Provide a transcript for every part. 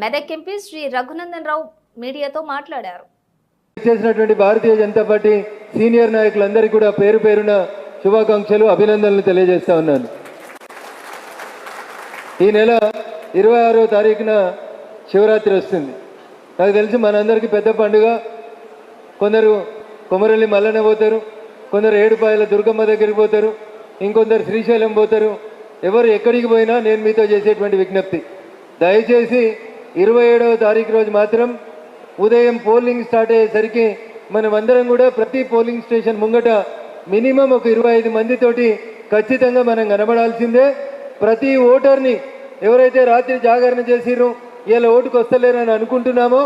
Medak MP Shri Raghunandan Rao మీడియాతో మాట్లాడారు. చేసినటువంటి భారతీయ జనతా పార్టీ సీనియర్ నాయకులందరికీ కూడా పేరు పేరున శుభాకాంక్షలు అభినందనలు తెలియజేస్తా ఉన్నాను. ఈ నెల ఇరవై ఆరో తారీఖున శివరాత్రి వస్తుంది. నాకు తెలిసి మనందరికీ పెద్ద పండుగ. కొందరు కొమరల్లి మల్లన పోతారు కొందరు ఏడుపాయల దుర్గమ్మ దగ్గరికి పోతారు ఇంకొందరు శ్రీశైలం పోతారు. ఎవరు ఎక్కడికి పోయినా నేను మీతో చేసేటువంటి విజ్ఞప్తి. దయచేసి ఇరవై ఏడవ తారీఖు రోజు మాత్రం ఉదయం పోలింగ్ స్టార్ట్ అయ్యేసరికి మనం అందరం కూడా ప్రతి పోలింగ్ స్టేషన్ ముంగట మినిమం ఒక ఇరవై ఐదు మందితోటి ఖచ్చితంగా మనం కనబడాల్సిందే. ప్రతి ఓటర్ని ఎవరైతే రాత్రి జాగరణ చేసిర్రు ఇలా ఓటుకు వస్తలేరని అనుకుంటున్నామో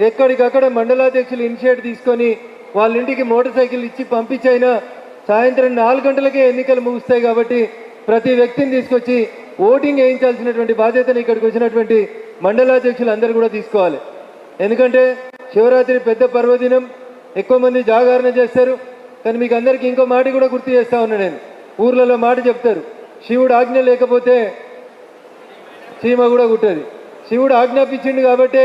ఎక్కడికక్కడ మండలాధ్యక్షులు ఇనిషియేట్ తీసుకొని వాళ్ళ ఇంటికి మోటార్ సైకిల్ ఇచ్చి పంపించైనా సాయంత్రం నాలుగు గంటలకే ఎన్నికలు ముగుస్తాయి కాబట్టి ప్రతి వ్యక్తిని తీసుకొచ్చి ఓటింగ్ వేయించాల్సినటువంటి బాధ్యతను ఇక్కడికి వచ్చినటువంటి మండలాధ్యక్షులు అందరూ కూడా తీసుకోవాలి. ఎందుకంటే శివరాత్రి పెద్ద పర్వదినం ఎక్కువ మంది జాగరణ చేస్తారు. కానీ మీకు అందరికీ ఇంకో మాట కూడా గుర్తు చేస్తా ఉన్నా నేను. ఊర్లలో మాట చెప్తారు. శివుడు ఆజ్ఞ లేకపోతే సీమ కూడా కుట్టది శివుడు ఆజ్ఞాపించిండు కాబట్టి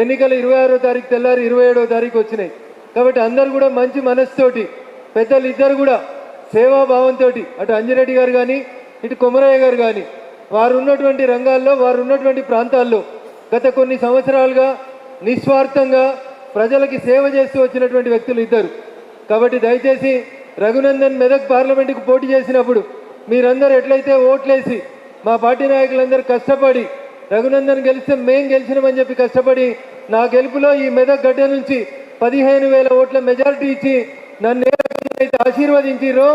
ఎన్నికలు ఇరవై ఆరో తారీఖు తెల్లారి ఇరవై ఏడవ తారీఖు వచ్చినాయి. కాబట్టి అందరు కూడా మంచి మనసుతోటి పెద్దలు ఇద్దరు కూడా సేవాభావంతో అటు అంజిరెడ్డి గారు కానీ ఇటు కొమరయ్య గారు కానీ వారు ఉన్నటువంటి రంగాల్లో వారు ఉన్నటువంటి ప్రాంతాల్లో గత కొన్ని సంవత్సరాలుగా నిస్వార్థంగా ప్రజలకి సేవ చేస్తూ వచ్చినటువంటి వ్యక్తులు ఇద్దరు. కాబట్టి దయచేసి రఘునందన్ మెదక్ పార్లమెంటుకు పోటీ చేసినప్పుడు మీరందరూ ఎట్లయితే ఓట్లేసి మా పార్టీ నాయకులందరూ కష్టపడి రఘునందన్ గెలిస్తే మేం గెలిచినామని చెప్పి కష్టపడి నా గెలుపులో ఈ మెదక్ గడ్డ నుంచి పదిహేను వేల ఓట్ల మెజారిటీ ఇచ్చి నన్ను ఏ రకంగా అయితే ఆశీర్వదించిరో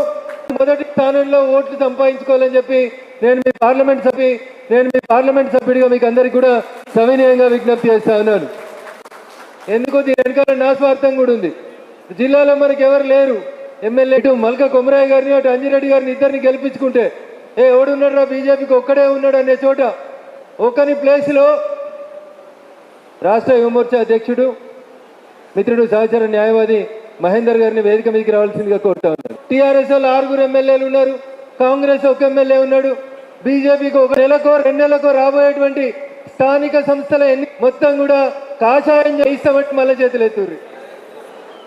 మొదటి స్థానంలో ఓట్లు సంపాదించుకోవాలని చెప్పి నేను మీ పార్లమెంట్ సభ్యు నేను మీ పార్లమెంట్ సభ్యుడిగా మీకు అందరికీ కూడా సవినయంగా విజ్ఞప్తి చేస్తా ఉన్నాను. ఎందుకో దీని వెనకాల నా స్వార్థం కూడా ఉంది. జిల్లాలో మనకి ఎవరు లేరు. ఎమ్మెల్యే ఇటు మల్క కొమరాయ్ గారిని అటు అంజిరెడ్డి గారిని ఇద్దరిని గెలిపించుకుంటే ఏ ఎవడున్నాడు రా బీజేపీకి ఒక్కడే ఉన్నాడు అనే చోట ఒకని ప్లేస్లో రాష్ట్ర యువమోర్చా అధ్యక్షుడు మిత్రుడు సహచర న్యాయవాది మహేందర్ గారిని వేదిక మీదకి రావాల్సిందిగా కోరుతా ఉన్నారు టీఆర్ఎస్ వాళ్ళు ఆరుగురు ఎమ్మెల్యేలు ఉన్నారు. కాంగ్రెస్ ఒక ఎమ్మెల్యే ఉన్నాడు. బీజేపీకి ఒక నెలకో రెండు నెలకో రాబోయేటువంటి స్థానిక సంస్థల ఎన్ని మొత్తం కూడా కాషాయం చేయిస్తామంటే మళ్ళీ చేతులు ఎత్తుర్రి.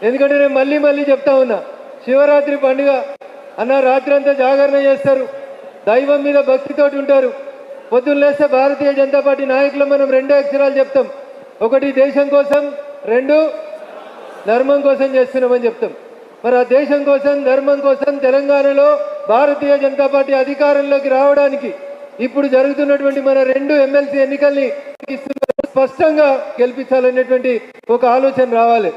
ఎందుకంటే నేను మళ్ళీ మళ్ళీ చెప్తా ఉన్నా శివరాత్రి పండుగ అన్న రాత్రి అంతా జాగరణ చేస్తారు. దైవం మీద భక్తితోటి ఉంటారు. పొద్దున్న లేస్తే భారతీయ జనతా పార్టీ నాయకులు మనం రెండే అక్షరాలు చెప్తాం. ఒకటి దేశం కోసం రెండు ధర్మం కోసం చేస్తున్నామని చెప్తాం. మరి ఆ దేశం కోసం ధర్మం కోసం తెలంగాణలో భారతీయ జనతా పార్టీ అధికారంలోకి రావడానికి ఇప్పుడు జరుగుతున్నటువంటి మన రెండు ఎమ్మెల్సీ ఎన్నికల్ని స్పష్టంగా గెలిపించాలనేటువంటి ఒక ఆలోచన రావాలి.